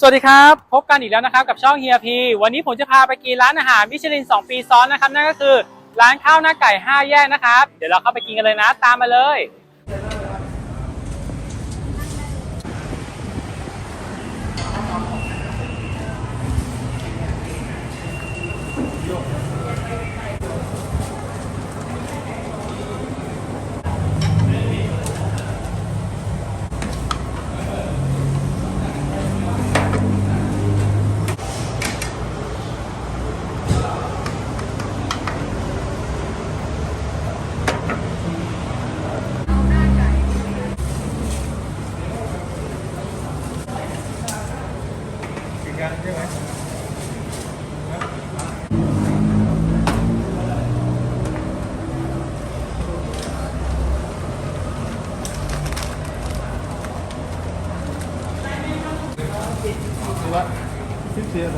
สวัสดีครับ พบกันอีกแล้วนะครับกับช่องเฮียพีวันนี้ผมจะพาไปกินร้านอาหารมิชลิน 2 ปีซ้อนนะครับนั่นก็คือร้านข้าวหน้าไก่ 5 แยกนะครับ เดี๋ยวเราเข้าไปกินกันเลยนะตามมาเลย Six years.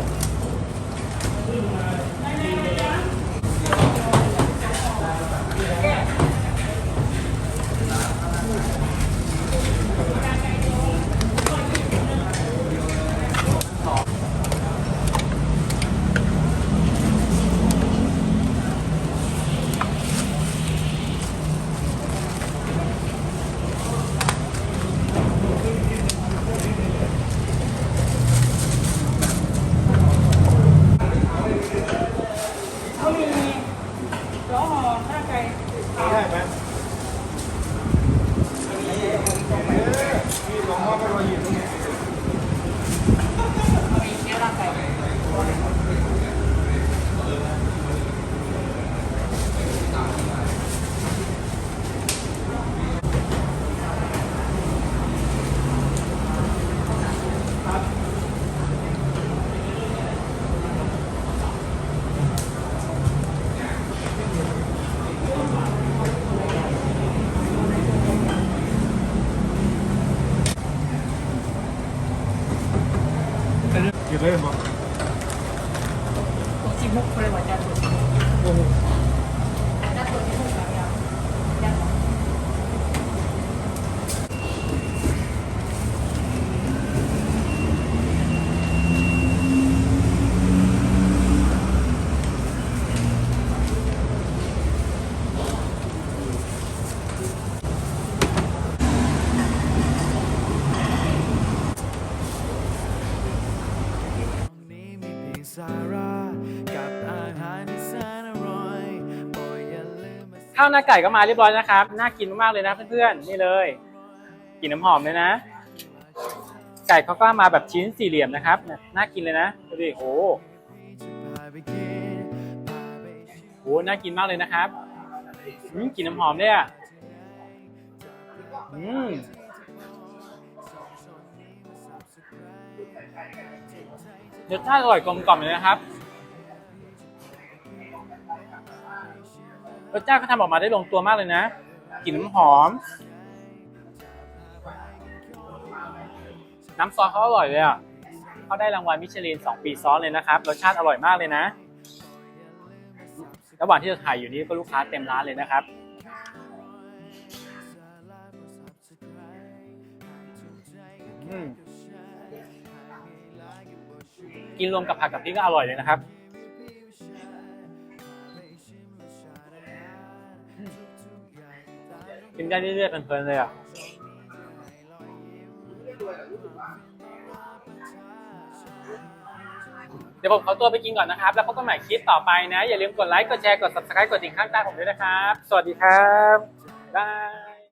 กินเลยบอกจิ้มมุกเลยว่าจะโอ้ สาระกับอาหารที่แสนอร่อยโปรดอย่าลืมมาข้าวหน้าไก่ก็มาเรียบร้อยนะครับ น่ากินมากๆเลยนะเพื่อนๆ นี่เลยกลิ่นน้ำหอมเลยนะ ไก่เขาก็มาแบบชิ้นสี่เหลี่ยมนะครับน่ากินเลยนะดูดิโหพาไปกินพาไปโหน่ากินมากเลยนะครับอืมกลิ่นน้ำหอมเลยอะอืม รสชาติอร่อยกลมกล่อมเลยนะครับรสชาติเขาทำออกมาได้ลงตัวมากเลยนะกลิ่นน้ำหอม น้ำซอสเขาอร่อยเลยอะเขาได้รางวัลมิชลิน 2 ปีซ้อนเลยนะครับรสชาติอร่อยมากเลยนะ ระหว่างที่เราถ่ายอยู่นี้ก็ลูกค้าเต็มร้านเลยนะครับอืม กินรวมกับผักกับพริกก็อร่อยเลยนะครับ กินได้เรื่อยๆเพลินๆเลยอะเดี๋ยวผมขอตัวไปกินก่อนนะครับ แล้วพบกันใหม่คลิปต่อไปนะ อย่าลืมกดไลค์ กดแชร์ กด subscribe กดติ่งข้างใต้ผมด้วยนะครับ สวัสดีครับบ๊ายบาย